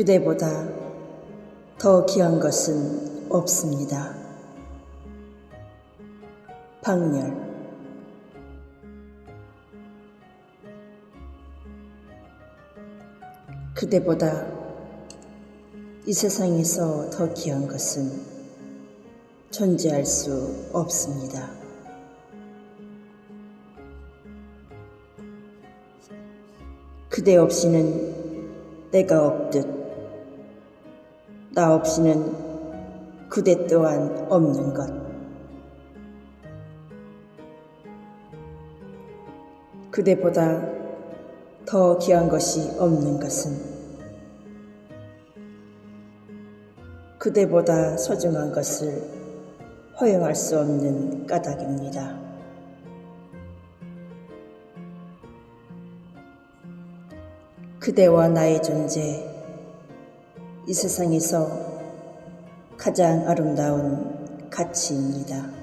그대보다 더 귀한 것은 없습니다. 박렬 그대보다 이 세상에서 더 귀한 것은 존재할 수 없습니다. 그대 없이는 내가 없듯 나 없이는 그대 또한 없는 것. 그대보다 더 귀한 것이 없는 것은 그대보다 소중한 것을 허용할 수 없는 까닭입니다. 그대와 나의 존재, 이 세상에서 가장 아름다운 가치입니다.